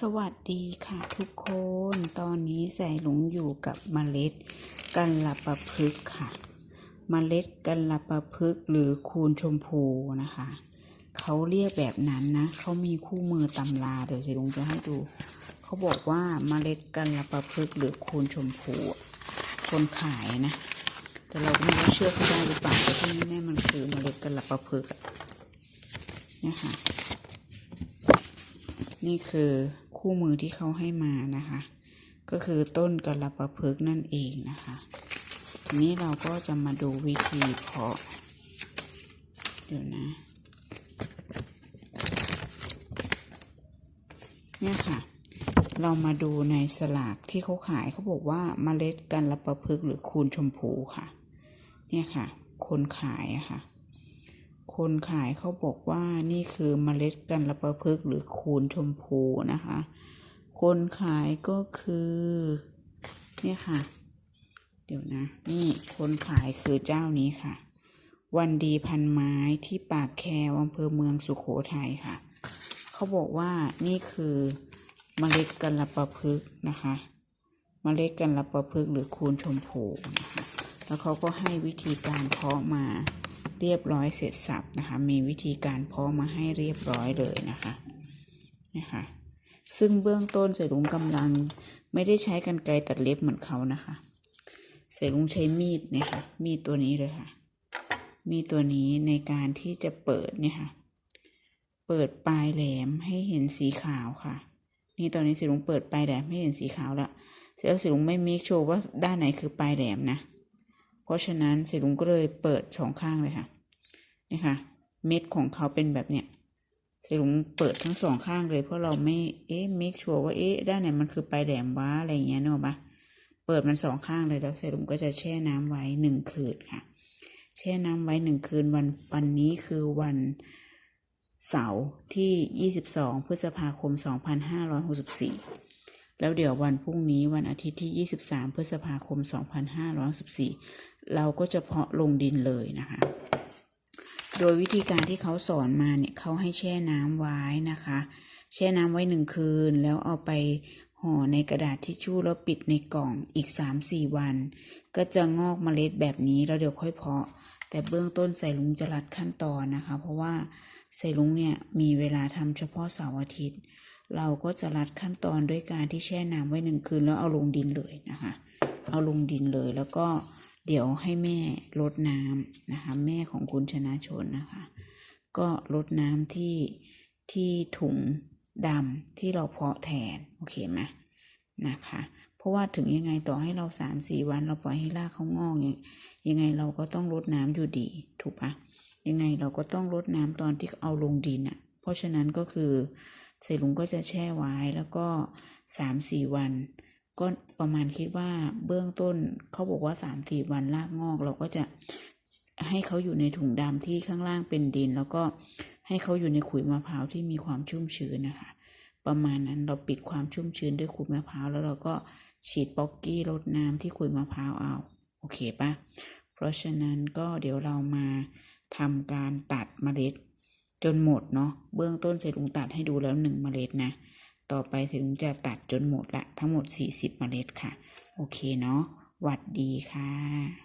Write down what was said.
สวัสดีค่ะทุกคน ตอนนี้ใส่หลงอยู่กับเมล็ดกันละปะพึกค่ะเมล็ดกันละปะพึกหรือคูณชมพูนะคะ เขาเรียกแบบนั้นนะ เขามีคู่มือตำราเดี๋ยวสิลุงจะให้ดู เขาบอกว่าเมล็ดกันละปะพึกหรือคูณชมพู คนขายนะ แต่เราก็ไม่รู้เชื่อเขาได้หรือเปล่าแต่ที่แน่ๆมันคือเมล็ดกันละปะพึกษ์อะเนี่ยค่ะนี่คือ คู่มือที่เขาให้มานะคะ ก็คือต้นกระประพึกนั่นเองนะคะ ทีนี้เราก็จะมาดูวิธีเพาะ เดี๋ยวนะ เนี่ยค่ะ เรามาดูในสลากที่เขาขายเขาบอกว่าเมล็ดกันละประพึกหรือคูณชมพูค่ะ เนี่ยค่ะ คนขายอะค่ะ คนขายเขาบอกว่านี่คือเมล็ดกันละประพฤกหรือคูณชมพูนะคะ คนขายก็คือเนี่ยค่ะ เดี๋ยวนะ นี่คนขายคือเจ้านี้ค่ะ วันดีพันไม้ที่ปากแควอำเภอเมืองสุขโขทัยค่ะ เขาบอกว่านี่คือเมล็ดกันละประพฤกนะคะเมล็ดกันละประพฤกหรือคูณชมพูนะคะแล้วเขาก็ให้วิธีการเพาะมา เรียบร้อยเสร็จสับนะคะ มีวิธีการเพาะมาให้เรียบร้อยเลยนะคะนะคะซึ่งเบื้องต้นเสรุงกำลังไม่ได้ใช้กันไกรตัดเล็บเหมือนเขานะคะเสรุงใช้มีดเนี่ยค่ะมีดตัวนี้เลยค่ะ มีดตัวนี้ในการที่จะเปิดเนี่ยค่ะ เปิดปลายแหลมให้เห็นสีขาวค่ะ นี่ตอนนี้เสรุงเปิดปลายแหลมให้เห็นสีขาวแล้วแล้วเสรุงไม่มีโชว์ว่าด้านไหนคือปลายแหลมนะ เพราะฉะนั้นเสรุงก็เลยเปิดสองข้างเลยค่ะนี่ค่ะ เม็ดของเขาเป็นแบบเนี้ยเสรุงเปิดทั้งสองข้างเลยเพราะเราไม่เอ๊ะเมคชัวร์ว่าเอ๊ะด้านไหนมันคือปลายแหลมวะอะไรอย่างเงี้ยเนอะปะเปิดมันสองข้างเลยแล้วเสรุงก็จะแช่น้ำไว้หนึ่งคืนค่ะ แช่น้ำไว้หนึ่งคืนวันวันนี้คือวันเสาร์ที่ 22 พฤษภาคม 2564 แล้วเดี๋ยววันพรุ่งนี้วันอาทิตย์ที่ 23 พฤษภาคม 2564 เราก็จะเพาะลงดินเลยนะคะ โดยวิธีการที่เขาสอนมาเนี่ยเขาให้แช่น้ำไว้นะคะ แช่น้ำไว้หนึ่งคืน แล้วเอาไปห่อในกระดาษทิชชู่แล้วปิดในกล่องอีก 3-4 วัน ก็จะงอกเมล็ดแบบนี้แล้วเดี๋ยวค่อยเพาะ แต่เบื้องต้นใส่ลุงจะรัดขั้นตอนนะคะ เพราะว่าใส่ลุงเนี่ยมีเวลาทำเฉพาะเสาร์อาทิตย์ เราก็จะรัดขั้นตอนด้วยการที่แช่น้ำไว้หนึ่งคืนแล้วเอาลงดินเลยนะคะ เอาลงดินเลยแล้วก็ เดี๋ยวให้แม่รดน้ำนะคะ แม่ของคุณชนะชนนะคะ ก็รดน้ำที่ที่ถุงดำที่เราเพาะแทน โอเคไหมนะคะ เพราะว่าถึงยังไงต่อให้เราสามสี่วัน เราปล่อยให้รากเขางอกยังยังไงเราก็ต้องรดน้ำอยู่ดีถูกปะยังไงเราก็ต้องรดน้ำตอนที่เอาลงดินอะ่ะ เพราะฉะนั้นก็คือเสลุงก็จะแช่ไว้แล้วก็สามสี่วัน ก็ประมาณคิดว่าเบื้องต้นเขาบอกว่าสามสี่วันรากงอก เราก็จะให้เขาอยู่ในถุงดำที่ข้างล่างเป็นดิน แล้วก็ให้เขาอยู่ในขุยมะพร้าวที่มีความชุ่มชื้นนะคะ ประมาณนั้นเราปิดความชุ่มชื้นด้วยขุยมะพร้าวแล้วเราก็ฉีดป๊อกกี้รดน้ำที่ขุยมะพร้าวเอาโอเคปะเพราะฉะนั้นก็เดี๋ยวเรามาทำการตัดเมล็ดจนหมดเนาะเบื้องต้นเสร็จลุงตัดให้ดูแล้วหนึ่งเมล็ดนะ ต่อไปเสร็จลุงจะตัดจนหมดละทั้งหมด 40 เมล็ดค่ะ โอเคเนาะหวัดดีค่ะ